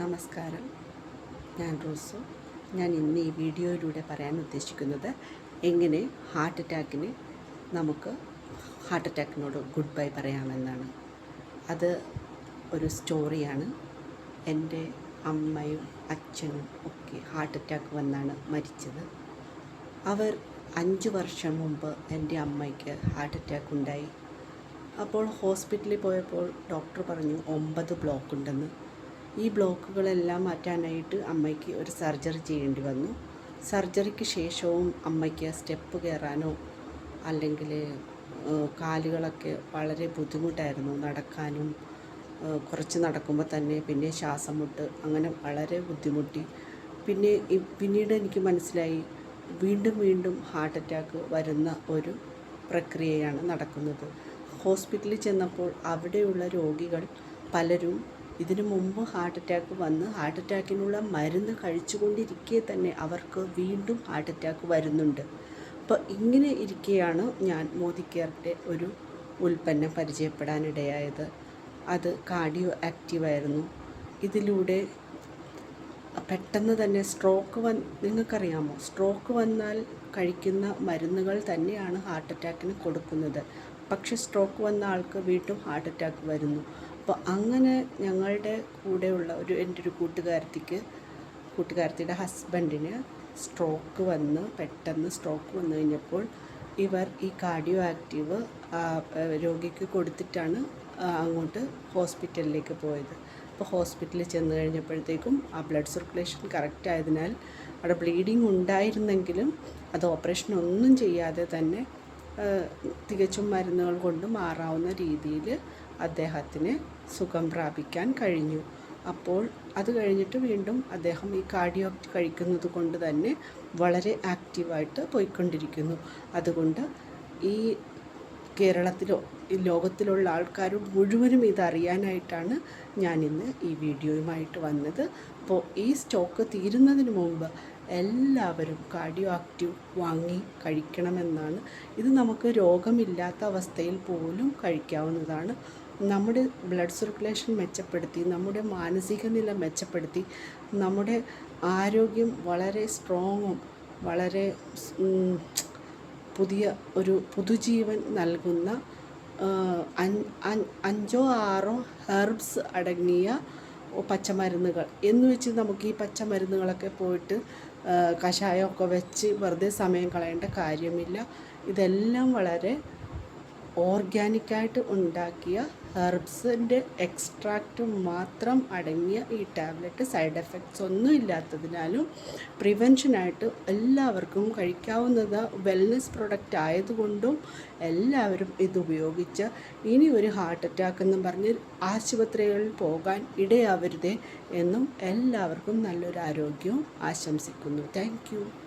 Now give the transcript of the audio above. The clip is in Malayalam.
നമസ്കാരം. ഞാൻ റോസു. ഞാൻ ഇന്ന് ഈ വീഡിയോയിലൂടെ പറയാൻ ഉദ്ദേശിക്കുന്നത് എങ്ങനെ ഹാർട്ട് അറ്റാക്കിന് നമുക്ക് ഹാർട്ട് അറ്റാക്കിനോട് ഗുഡ് ബൈ പറയാമെന്നാണ്. അത് ഒരു സ്റ്റോറിയാണ്. എന്റെ അമ്മയും അച്ഛനും ഒക്കെ ഹാർട്ട് അറ്റാക്ക് വന്നാണ് മരിച്ചത്. അവർ അഞ്ച് വർഷം മുമ്പ് എന്റെ അമ്മയ്ക്ക് ഹാർട്ട് അറ്റാക്ക് ഉണ്ടായി. അപ്പോൾ ഹോസ്പിറ്റലിൽ പോയപ്പോൾ ഡോക്ടർ പറഞ്ഞു ഒമ്പത് ബ്ലോക്ക് ഉണ്ടെന്ന്. ഈ ബ്ലോക്കുകളെല്ലാം മാറ്റാനായിട്ട് അമ്മയ്ക്ക് ഒരു സർജറി ചെയ്യേണ്ടി വന്നു. സർജറിക്ക് ശേഷവും അമ്മയ്ക്ക് സ്റ്റെപ്പ് കയറാനോ അല്ലെങ്കിൽ കാലുകളൊക്കെ വളരെ ബുദ്ധിമുട്ടായിരുന്നു നടക്കാനും കുറച്ച് നടക്കുമ്പോൾ തന്നെ പിന്നെ ശ്വാസം മുട്ട് അങ്ങനെ വളരെ ബുദ്ധിമുട്ടി. പിന്നെ പിന്നീട് എനിക്ക് മനസ്സിലായി വീണ്ടും വീണ്ടും ഹാർട്ട് അറ്റാക്ക് വരുന്ന ഒരു പ്രക്രിയയാണ് നടക്കുന്നത്. ഹോസ്പിറ്റലിൽ ചെന്നപ്പോൾ അവിടെയുള്ള രോഗികൾ പലരും ഇതിനു മുമ്പ് ഹാർട്ട് അറ്റാക്ക് വന്ന് ഹാർട്ട് അറ്റാക്കിനുള്ള മരുന്ന് കഴിച്ചുകൊണ്ടിരിക്കെ തന്നെ അവർക്ക് വീണ്ടും ഹാർട്ട് അറ്റാക്ക് വരുന്നുണ്ട്. അപ്പോൾ ഇങ്ങനെ ഇരിക്കെയാണ് ഞാൻ മോദി കെയറിന്റെ ഒരു ഉൽപ്പന്നം പരിചയപ്പെടാനിടയായത്. അത് കാർഡിയോ ആക്റ്റീവായിരുന്നു ഇതിലൂടെ പെട്ടെന്ന് തന്നെ സ്ട്രോക്ക് വന്ന് നിങ്ങൾക്കറിയാമോ? സ്ട്രോക്ക് വന്നാൽ കഴിക്കുന്ന മരുന്നുകൾ തന്നെയാണ് ഹാർട്ട് അറ്റാക്കിന് കൊടുക്കുന്നത്. പക്ഷെ സ്ട്രോക്ക് വന്ന ആൾക്ക് വീണ്ടും ഹാർട്ട് അറ്റാക്ക് വരുന്നു. അപ്പോൾ അങ്ങനെ ഞങ്ങളുടെ കൂടെയുള്ള ഒരു എന്റെ ഒരു കൂട്ടുകാരത്തിക്ക് കൂട്ടുകാരത്തിയുടെ ഹസ്ബൻഡിന് സ്ട്രോക്ക് വന്ന് പെട്ടെന്ന് സ്ട്രോക്ക് വന്നു കഴിഞ്ഞപ്പോൾ ഇവർ ഈ കാർഡിയോ ആക്റ്റീവ് രോഗിക്ക് കൊടുത്തിട്ടാണ് അങ്ങോട്ട് ഹോസ്പിറ്റലിലേക്ക് പോയത്. അപ്പോൾ ഹോസ്പിറ്റലിൽ ചെന്ന് കഴിഞ്ഞപ്പോഴത്തേക്കും ആ ബ്ലഡ് സർക്കുലേഷൻ കറക്റ്റ് ആയതിനാൽ അവിടെ ബ്ലീഡിങ് ഉണ്ടായിരുന്നെങ്കിലും അത് ഓപ്പറേഷൻ ഒന്നും ചെയ്യാതെ തന്നെ തികച്ചും മരുന്നുകൾ കൊണ്ട് മാറാവുന്ന രീതിയിൽ അദ്ദേഹത്തിന് സുഖം പ്രാപിക്കാൻ കഴിഞ്ഞു. അപ്പോൾ അത് കഴിഞ്ഞിട്ട് വീണ്ടും അദ്ദേഹം ഈ കാർഡിയോ കഴിക്കുന്നത് കൊണ്ട് തന്നെ വളരെ ആക്റ്റീവായിട്ട് പോയിക്കൊണ്ടിരിക്കുന്നു. അതുകൊണ്ട് ഈ കേരളത്തിലോ ലോകത്തിലുള്ള ആൾക്കാർ മുഴുവനും ഇതറിയാനായിട്ടാണ് ഞാനിന്ന് ഈ വീഡിയോയുമായിട്ട് വന്നത്. അപ്പോൾ ഈ സ്റ്റോക്ക് തീരുന്നതിന് മുമ്പ് എല്ലാവരും കാർഡിയോ ആക്റ്റീവ് വാങ്ങി കഴിക്കണമെന്നാണ്. ഇത് നമുക്ക് രോഗമില്ലാത്ത അവസ്ഥയിൽ പോലും കഴിക്കാവുന്നതാണ്. നമ്മുടെ ബ്ലഡ് സർക്കുലേഷൻ മെച്ചപ്പെടുത്തി നമ്മുടെ മാനസിക നില മെച്ചപ്പെടുത്തി നമ്മുടെ ആരോഗ്യം വളരെ സ്ട്രോങ്ങും വളരെ പുതിയ ഒരു പുതുജീവൻ നൽകുന്ന അഞ്ചോ ആറോ ഹെർബ്സ് അടങ്ങിയ പച്ചമരുന്നുകൾ. എന്ന് വെച്ച് നമുക്ക് ഈ പച്ചമരുന്നുകളൊക്കെ പോയിട്ട് കഷായമൊക്കെ വെച്ച് വെറുതെ സമയം കളയേണ്ട കാര്യമില്ല. ഇതെല്ലാം വളരെ ഓർഗാനിക്കായിട്ട് ഉണ്ടാക്കിയ ഹെർബ്സിന്റെ എക്സ്ട്രാക്റ്റ് മാത്രം അടങ്ങിയ ഈ ടാബ്ലറ്റ് സൈഡ് എഫക്ട്സ് ഒന്നും ഇല്ലാത്തതിനാലും പ്രിവെൻഷനായിട്ട് എല്ലാവർക്കും കഴിക്കാവുന്നത് വെൽനസ് പ്രൊഡക്റ്റ് ആയതുകൊണ്ടും എല്ലാവരും ഇത് ഉപയോഗിച്ച് ഇനി ഒരു ഹാർട്ട് അറ്റാക്ക് എന്നും പറഞ്ഞ് ആശുപത്രികളിൽ പോകാൻ ഇടയാവരുതേ എന്നും എല്ലാവർക്കും നല്ലൊരു ആരോഗ്യവും ആശംസിക്കുന്നു. താങ്ക്